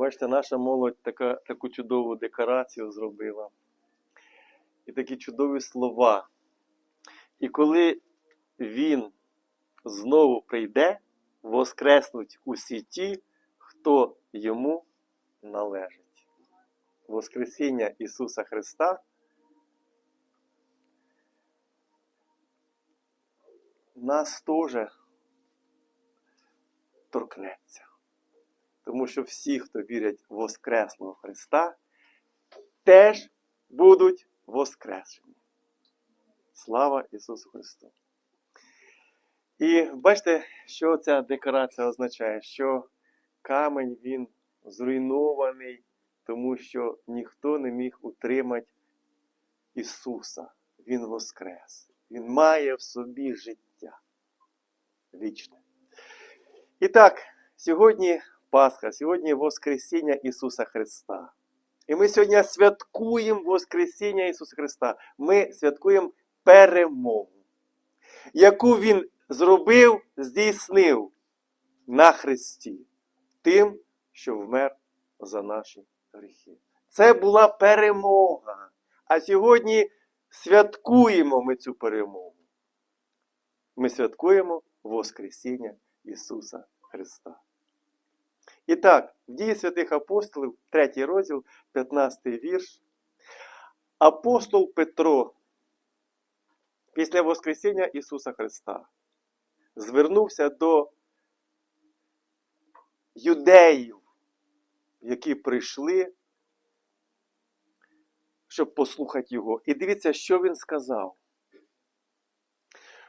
Бачите, наша молодь така, таку чудову декорацію зробила. І такі чудові слова. І коли він знову прийде, воскреснуть усі ті, хто йому належить. Воскресіння Ісуса Христа нас теж торкнеться. Тому що всі, хто вірять в Воскреслого Христа, теж будуть воскрешені. Слава Ісусу Христу! І бачите, що ця декорація означає? Що камень він зруйнований, тому що ніхто не міг утримати Ісуса. Він воскрес. Він має в собі життя вічне. І так, сьогодні Пасха, сьогодні Воскресіння Ісуса Христа. І ми сьогодні святкуємо Воскресіння Ісуса Христа. Ми святкуємо перемогу, яку Він зробив, здійснив на Христі, тим, що вмер за наші гріхи. Це була перемога. А сьогодні святкуємо ми цю перемогу. Ми святкуємо Воскресіння Ісуса Христа. І так, в дії святих апостолів, 3 розділ, 15 вірш. Апостол Петро після Воскресіння Ісуса Христа звернувся до юдеїв, які прийшли, щоб послухати Його. І дивіться, що він сказав.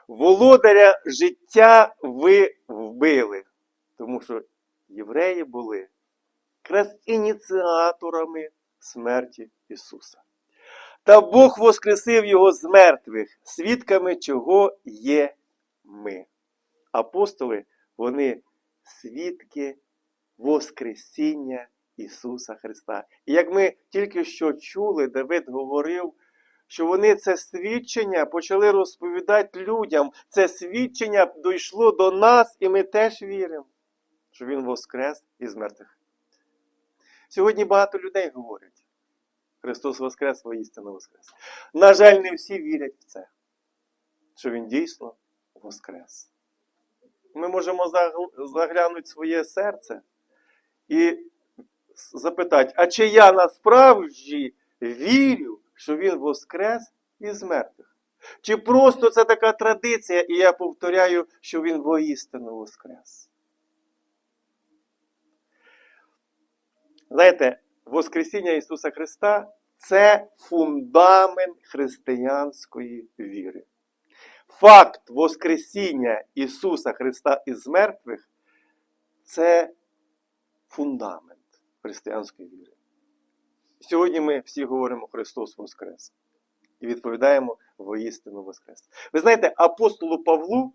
Володаря життя ви вбили, тому що євреї були якраз ініціаторами смерті Ісуса. Та Бог воскресив Його з мертвих, свідками чого є ми. Апостоли, вони свідки Воскресіння Ісуса Христа. І як ми тільки що чули, Давид говорив, що вони це свідчення почали розповідати людям. Це свідчення дійшло до нас, і ми теж віримо, що Він воскрес із мертвих. Сьогодні багато людей говорять. Христос Воскрес, воістину Воскрес. На жаль, не всі вірять в це, що Він дійсно Воскрес. Ми можемо заглянути в своє серце і запитати, а чи я насправді вірю, що Він Воскрес із мертвих? Чи просто це така традиція, і я повторяю, що Він воістину Воскрес? Знаєте, Воскресіння Ісуса Христа це фундамент християнської віри. Факт Воскресіння Ісуса Христа із мертвих це фундамент християнської віри. Сьогодні ми всі говоримо Христос Воскрес і відповідаємо воістину Воскрес. Ви знаєте, апостолу Павлу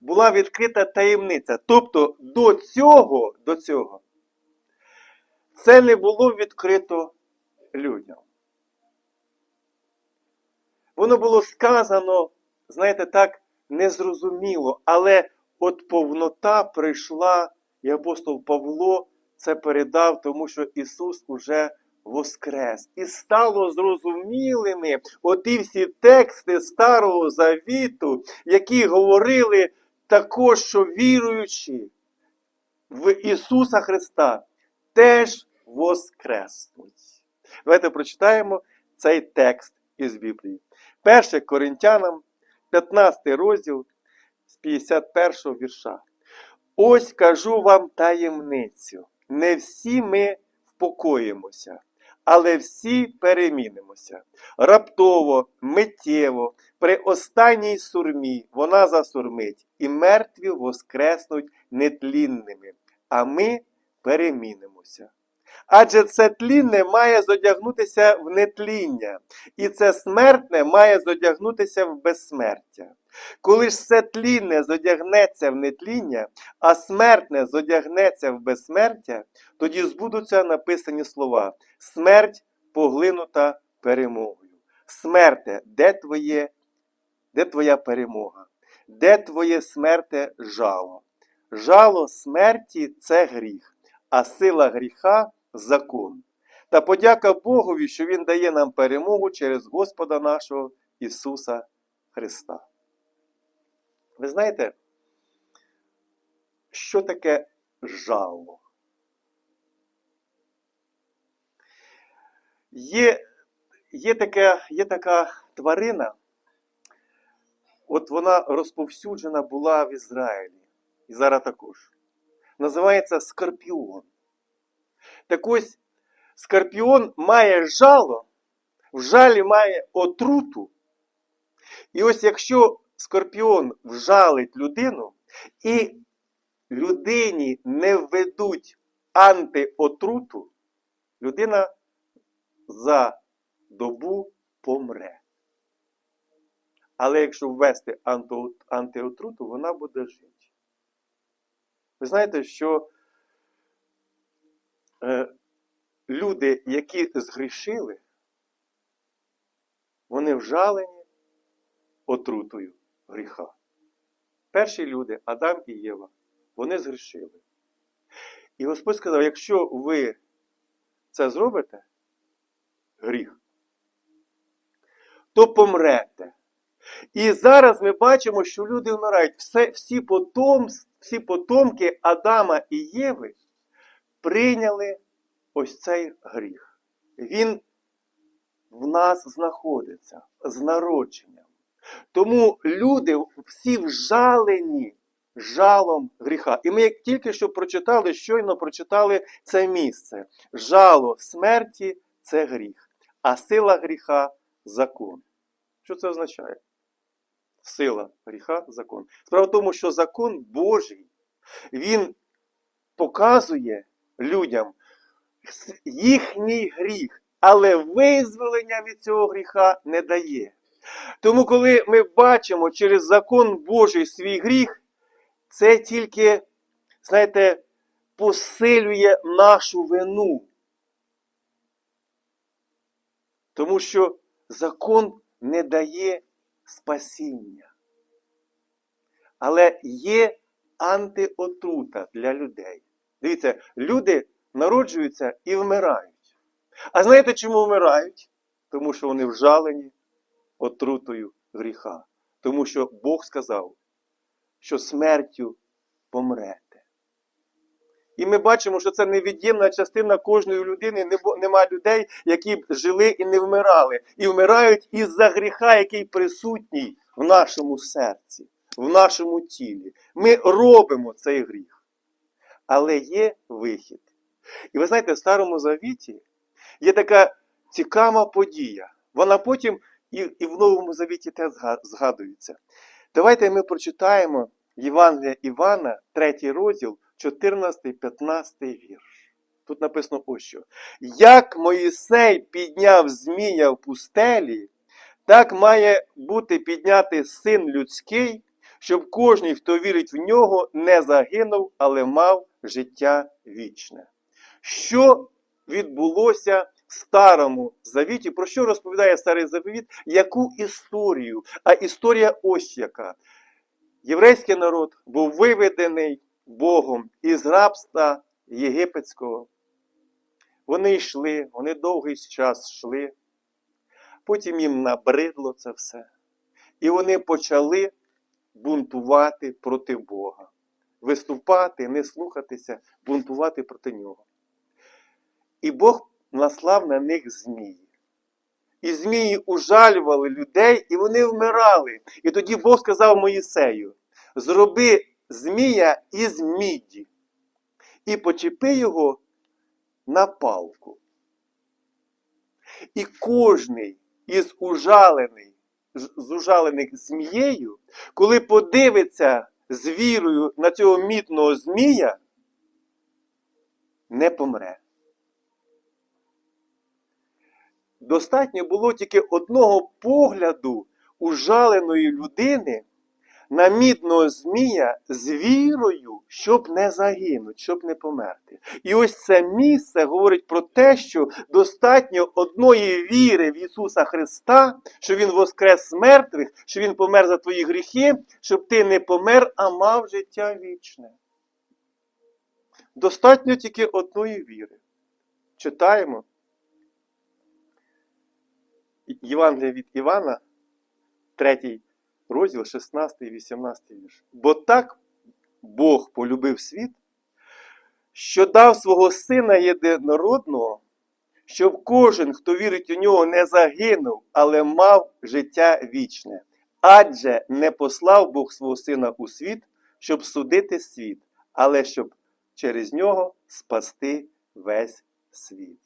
була відкрита таємниця. Тобто до цього, до цього це не було відкрито людям. Воно було сказано, знаєте, так, незрозуміло, але от повнота прийшла, і апостол Павло це передав, тому що Ісус уже воскрес. І стало зрозумілими оті всі тексти Старого Завіту, які говорили також, що віруючи в Ісуса Христа, теж воскреснуть. Давайте прочитаємо цей текст із Біблії. 1 Коринтянам, 15 розділ з 51 вірша. Ось кажу вам таємницю. Не всі ми впокоїмося, але всі перемінимося. Раптово, миттєво, при останній сурмі вона засурмить, і мертві воскреснуть нетлінними, а ми перемінимося. Адже це тлінне має зодягнутися в нетління, і це смертне має зодягнутися в безсмертя. Коли ж це тлінне зодягнеться в нетління, а смертне зодягнеться в безсмертя, тоді збудуться написані слова: смерть поглинута перемогою. Смерте, де твоє, де твоя перемога? Де твоє смерте жало? Жало смерті це гріх, а сила гріха закон. Та подяка Богові, що Він дає нам перемогу через Господа нашого Ісуса Христа. Ви знаєте, що таке жало? Є, є, таке, є така тварина, от вона розповсюджена була в Ізраїлі, і зараз також. Називається скорпіон. Так ось скорпіон має жало, в жалі має отруту. І ось якщо скорпіон вжалить людину, і людині не введуть антиотруту, людина за добу помре. Але якщо ввести антиотруту, вона буде жити. Ви знаєте, що е, люди, які згрішили, вони вжалені отрутою гріха. Перші люди, Адам і Єва, вони згрішили. І Господь сказав: якщо ви це зробите, гріх, то помрете. І зараз ми бачимо, що люди вмирають. Все, всі, потом, всі потомки Адама і Єви прийняли ось цей гріх. Він в нас знаходиться з народженням. Тому люди всі вжалені жалом гріха. І ми як тільки що прочитали, щойно прочитали це місце. Жало смерті це гріх, а сила гріха закон. Що це означає? Сила гріха закон. Справа в тому, що закон Божий, він показує людям їхній гріх, але визволення від цього гріха не дає. Тому, коли ми бачимо через закон Божий свій гріх, це тільки, знаєте, посилює нашу вину. Тому що закон не дає спасіння. Але є антиотрута для людей. Дивіться, люди народжуються і вмирають. А знаєте, чому вмирають? Тому що вони вжалені отрутою гріха. Тому що Бог сказав, що смертю помрете. І ми бачимо, що це невід'ємна частина кожної людини. Нема людей, які б жили і не вмирали. І вмирають із-за гріха, який присутній в нашому серці, в нашому тілі. Ми робимо цей гріх. Але є вихід. І ви знаєте, в Старому Завіті є така цікава подія. Вона потім і, і в Новому Завіті теж зга- згадується. Давайте ми прочитаємо Євангелія Івана, 3 розділ, 14-15 вірш. Тут написано ось що. Як Моїсей підняв змія в пустелі, так має бути піднятий син людський, щоб кожен, хто вірить в нього, не загинув, але мав життя вічне. Що відбулося в Старому Завіті? Про що розповідає Старий Завіт? Яку історію? А історія ось яка. Єврейський народ був виведений Богом із рабства єгипетського. Вони йшли, вони довгий час йшли. Потім їм набридло це все. І вони почали бунтувати проти Бога. Виступати, не слухатися, бунтувати проти нього. І Бог наслав на них змії. І змії ужалювали людей, і вони вмирали. І тоді Бог сказав Моїсею: зроби змія із міді і почепи його на палку. І кожний із ужалений, з ужалених змією, коли подивиться з вірою на цього мідного змія, не помре. Достатньо було тільки одного погляду ужаленої людини на мідного змія з вірою, щоб не загинути, щоб не померти. І ось це місце говорить про те, що достатньо одної віри в Ісуса Христа, що Він воскрес з мертвих, що Він помер за твої гріхи, щоб ти не помер, а мав життя вічне. Достатньо тільки одної віри. читаємо Євангелія від Івана, 3 розділ, 16 і 18 вірш. Бо так Бог полюбив світ, що дав свого Сина єдинородного, щоб кожен, хто вірить у нього, не загинув, але мав життя вічне. Адже не послав Бог свого Сина у світ, щоб судити світ, але щоб через нього спасти весь світ.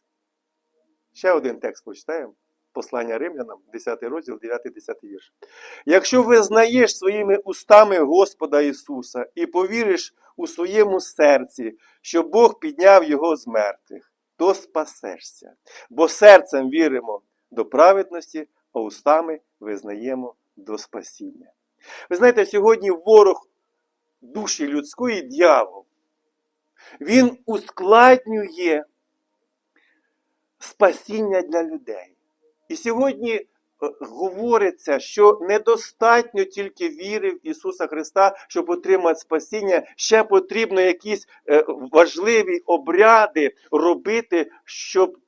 Ще один текст почитаємо. Послання римлянам, 10 розділ, 9-10 вірш. Якщо визнаєш своїми устами Господа Ісуса і повіриш у своєму серці, що Бог підняв Його з мертвих, то спасешся. Бо серцем віримо до праведності, а устами визнаємо до спасіння. Ви знаєте, сьогодні ворог душі людської дьявол, він ускладнює спасіння для людей. І сьогодні е, говориться, що недостатньо тільки віри в Ісуса Христа, щоб отримати спасіння. Ще потрібно якісь е, важливі обряди робити, щоб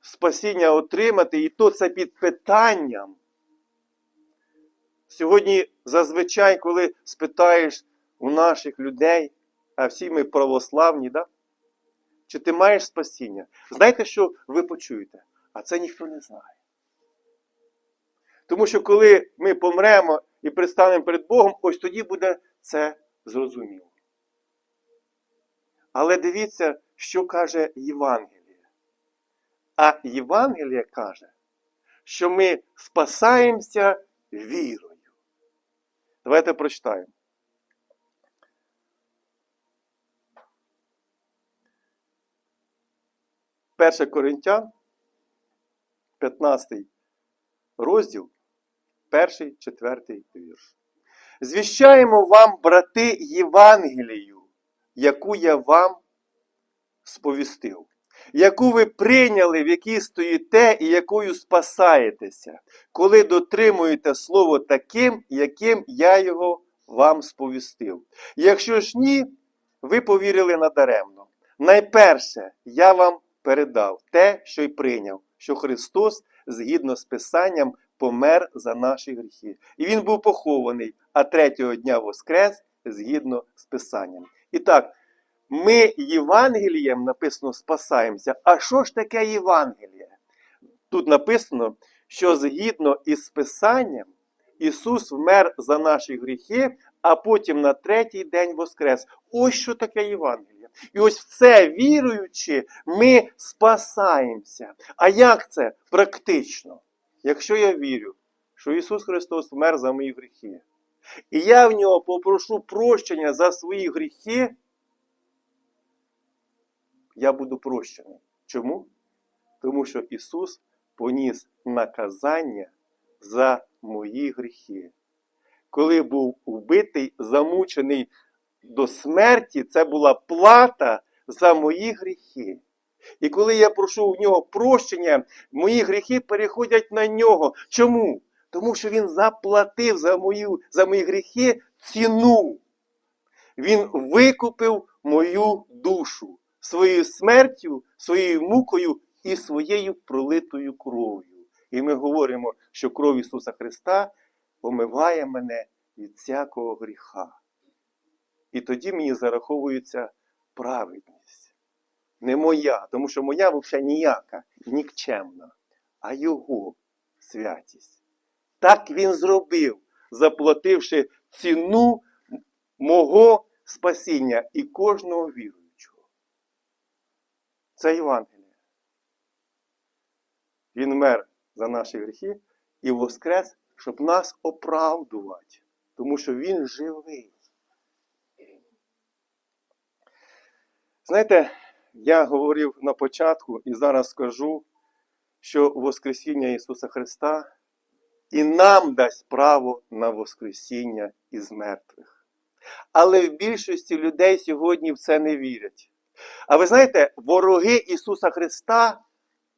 спасіння отримати, і то це під питанням. Сьогодні зазвичай, коли спитаєш у наших людей, а всі ми православні, да? чи ти маєш спасіння? Знаєте, що ви почуєте? А це ніхто не знає. Тому що коли ми помремо і пристанемо перед Богом, ось тоді буде це зрозуміло. Але дивіться, що каже Євангеліє. А Євангеліє каже, що ми спасаємося вірою. Давайте прочитаємо. Перше Коринтян, 15 розділ, перший, четвертий вірш. Звіщаємо вам, брати, Євангелію, яку я вам сповістив, яку ви прийняли, в якій стоїте і якою спасаєтеся, коли дотримуєте слово таким, яким я його вам сповістив. Якщо ж ні, ви повірили надаремно. Найперше, я вам передав те, що й прийняв, що Христос, згідно з Писанням, помер за наші гріхи. І Він був похований, а третього дня воскрес згідно з Писанням. І так, ми Євангелієм написано спасаємося. А що ж таке Євангеліє? Тут написано, що згідно із Писанням Ісус вмер за наші гріхи, а потім на третій день воскрес. Ось що таке Євангеліє. І ось в це віруючи, ми спасаємося. А як це практично? Якщо я вірю, що Ісус Христос вмер за мої гріхи, і я в нього попрошу прощення за свої гріхи, я буду прощений. Чому? Тому що Ісус поніс наказання за мої гріхи. Коли був убитий, замучений до смерті, це була плата за мої гріхи. І коли я прошу в нього прощення, мої гріхи переходять на нього. Чому? Тому що він заплатив за, мою, за мої гріхи ціну. Він викупив мою душу своєю смертю, своєю мукою і своєю пролитою кров'ю. І ми говоримо, що кров Ісуса Христа омиває мене від всякого гріха. І тоді мені зараховується праведність. Не моя, тому що моя взагалі ніяка, нікчемна, а Його святість. Так Він зробив, заплативши ціну мого спасіння і кожного віруючого. Це Євангеліє. Він мер за наші гріхи і воскрес, щоб нас оправдувати, тому що Він живий. Знаєте, я говорив на початку і зараз скажу, що Воскресіння Ісуса Христа і нам дасть право на Воскресіння із мертвих. Але в більшості людей сьогодні в це не вірять. А ви знаєте, вороги Ісуса Христа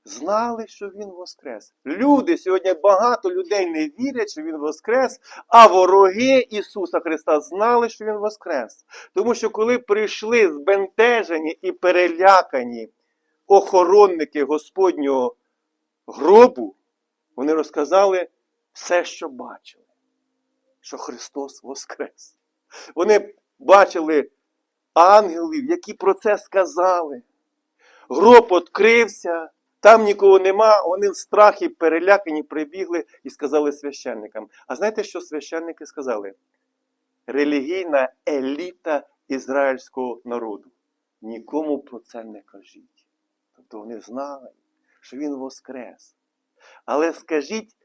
знали, що Він Воскрес. Люди сьогодні багато людей не вірять, що Він Воскрес, а вороги Ісуса Христа знали, що Він Воскрес. Тому що коли прийшли збентежені і перелякані охоронники Господнього гробу, вони розказали все, що бачили, що Христос Воскрес. Вони бачили ангелів, які про це сказали. Гроб відкрився, там нікого нема, вони в страхі перелякані прибігли і сказали священникам. А знаєте, що священники сказали? Релігійна еліта ізраїльського народу. Нікому про це не кажіть. Тобто вони знали, що він воскрес. Але скажіть,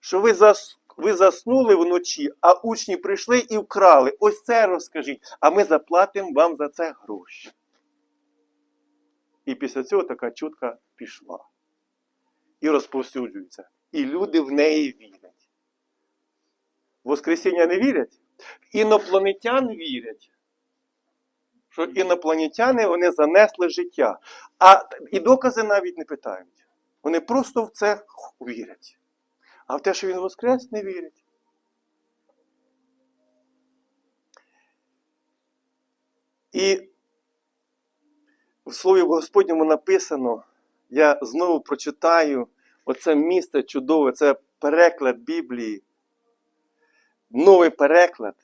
що ви, зас... ви заснули вночі, а учні прийшли і вкрали. Ось це розкажіть, а ми заплатимо вам за це гроші. І після цього така чутка пішла. І розповсюджується. І люди в неї вірять. В Воскресіння не вірять? Інопланетян вірять. Що інопланетяни вони занесли життя. А і докази навіть не питають. Вони просто в це вірять. А в те, що він воскрес, не вірять. І в Слові Господньому написано, я знову прочитаю оце місце чудове, це переклад Біблії, новий переклад.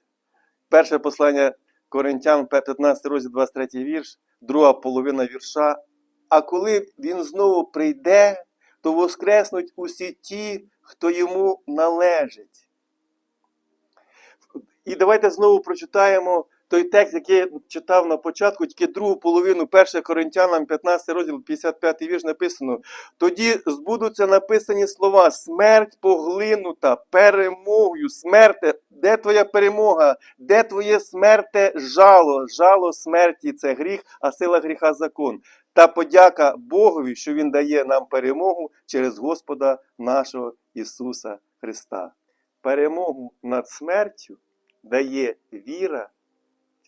Перше послання Коринтян, 15 розділ, 23 вірш, друга половина вірша. А коли він знову прийде, то воскреснуть усі ті, хто йому належить. І давайте знову прочитаємо той текст, який я читав на початку, тільки другу половину 1 Коринтянам, 15 розділ, 55 вірш написано. Тоді збудуться написані слова: смерть поглинута перемогою, смерте, де твоя перемога, де твоє смерте жало, жало смерті це гріх, а сила гріха закон. Та подяка Богові, що Він дає нам перемогу через Господа нашого Ісуса Христа. Перемогу над смертю дає віра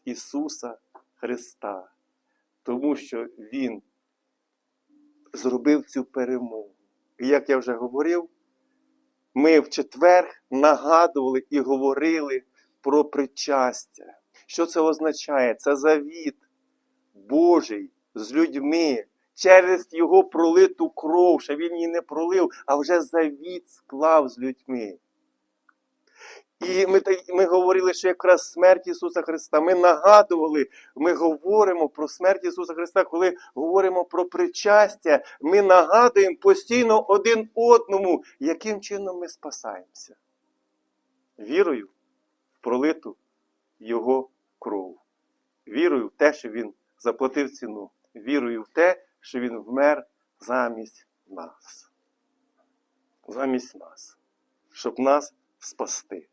Ісуса Христа, тому що Він зробив цю перемогу. І як я вже говорив, ми в четвер нагадували і говорили про причастя. Що це означає? Це завіт Божий з людьми через його пролиту кров, що він її не пролив, а вже завіт склав з людьми. І ми, ми говорили, що якраз смерть Ісуса Христа. Ми нагадували, ми говоримо про смерть Ісуса Христа, коли говоримо про причастя, ми нагадуємо постійно один одному, яким чином ми спасаємося. Вірою в пролиту Його кров. Вірою в те, що Він заплатив ціну. Вірою в те, що Він вмер замість нас. Замість нас, щоб нас спасти.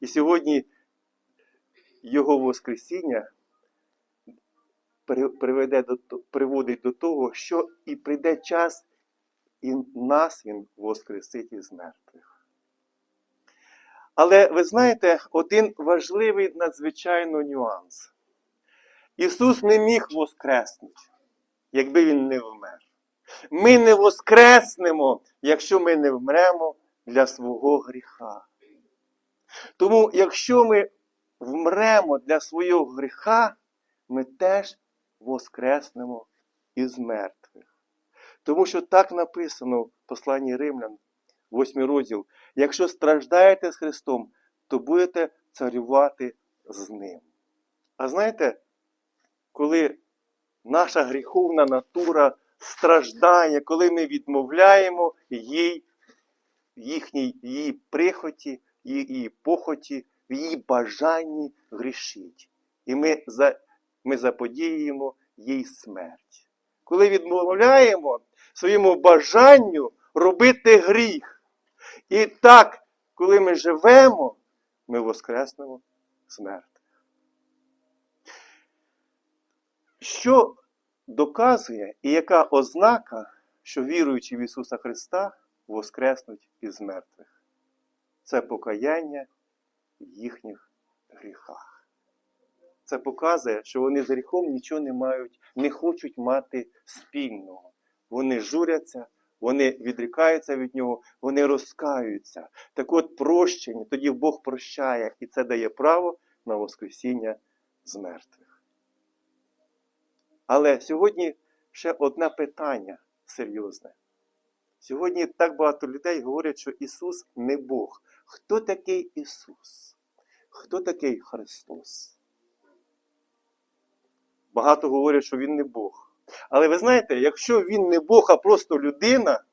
І сьогодні Його Воскресіння приведе до, приводить до того, що і прийде час, і нас Він воскресить із мертвих. Але ви знаєте, один важливий надзвичайно нюанс. Ісус не міг воскреснути, якби Він не вмер. Ми не воскреснемо, якщо ми не вмремо для свого гріха. Тому, якщо ми вмремо для свого гріха, ми теж воскреснемо із мертвих. Тому що так написано в посланні Римлян, 8 розділ: якщо страждаєте з Христом, то будете царювати з Ним. А знаєте, коли наша гріховна натура страждає, коли ми відмовляємо їй, їхній її прихоті, її похоті, в її бажанні грішить. І ми, за, ми заподіємо їй смерть. Коли відмовляємо своєму бажанню робити гріх. І так, коли ми живемо, ми воскреснемо смерть. Що доказує і яка ознака, що віруючи в Ісуса Христа, воскреснуть із мертвих? Це покаяння в їхніх гріхах. Це показує, що вони з гріхом нічого не мають, не хочуть мати спільного. Вони журяться, вони відрікаються від нього, вони розкаються. Так от прощення, тоді Бог прощає, і це дає право на Воскресіння з мертвих. Але сьогодні ще одне питання серйозне. Сьогодні так багато людей говорять, що Ісус не Бог. Хто такий Ісус? Хто такий Христос? Багато говорять, що Він не Бог. Але ви знаєте, якщо Він не Бог, а просто людина,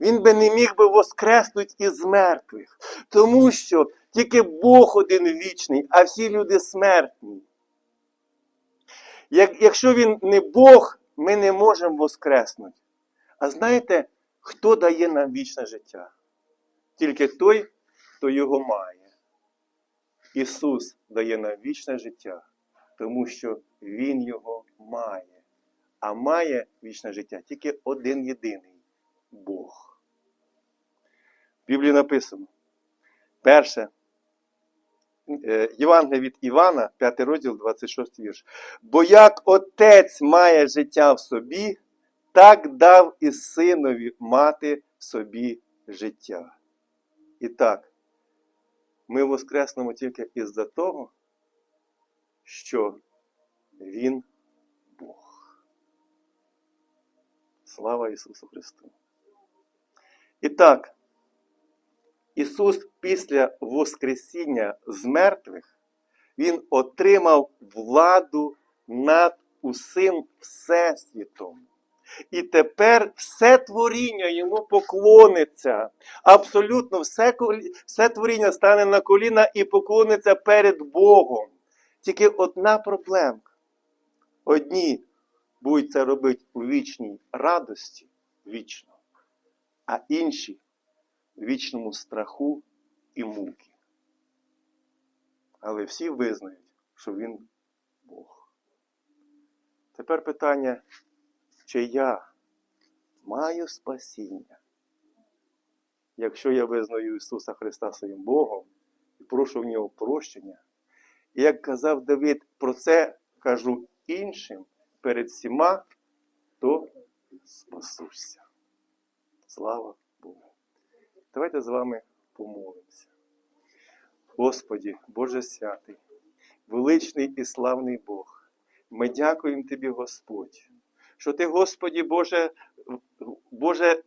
він би не міг би воскреснути із мертвих. Тому що тільки Бог один вічний, а всі люди смертні. Як, якщо він не Бог, ми не можемо воскреснути. А знаєте, хто дає нам вічне життя? Тільки той, хто його має. Ісус дає нам вічне життя, тому що Він його має. А має вічне життя тільки один єдиний Бог. В Біблії написано. Перше. е, Євангелія від Івана, 5 розділ, 26 вірш. Бо як отець має життя в собі, так дав і синові мати в собі життя. І так, ми воскреснемо тільки із-за того, що Він Бог. Слава Ісусу Христу! І так, Ісус після Воскресіння з мертвих, Він отримав владу над усім Всесвітом. І тепер все творіння йому поклониться. Абсолютно все, все творіння стане на коліна і поклониться перед Богом. Тільки одна проблемка. Одні будуть це робити у вічній радості, вічно, а інші в вічному страху і муки. Але всі визнають, що він Бог. Тепер питання, чи я маю спасіння, якщо я визнаю Ісуса Христа своїм Богом і прошу в нього прощення. І як казав Давид, про це кажу іншим перед всіма, то спасуся. Слава Богу. Давайте з вами помолимося. Господі, Боже святий, величний і славний Бог, ми дякуємо Тобі, Господь, що Ти, Господі Боже, Боже,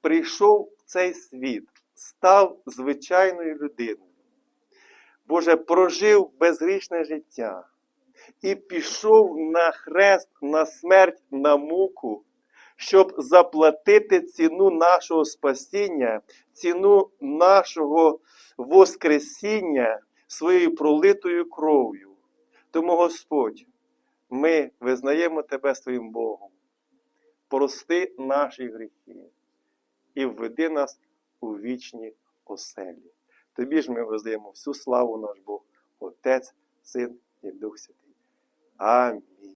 прийшов в цей світ, став звичайною людиною. Боже, прожив безгрішне життя і пішов на хрест, на смерть, на муку, щоб заплатити ціну нашого спасіння, ціну нашого Воскресіння своєю пролитою кров'ю. Тому, Господь, ми визнаємо Тебе своїм Богом. Прости наші гріхи і введи нас у вічні оселі. Тобі ж ми воздаємо всю славу наш Бог, Отець, Син і Дух Святий. Амінь.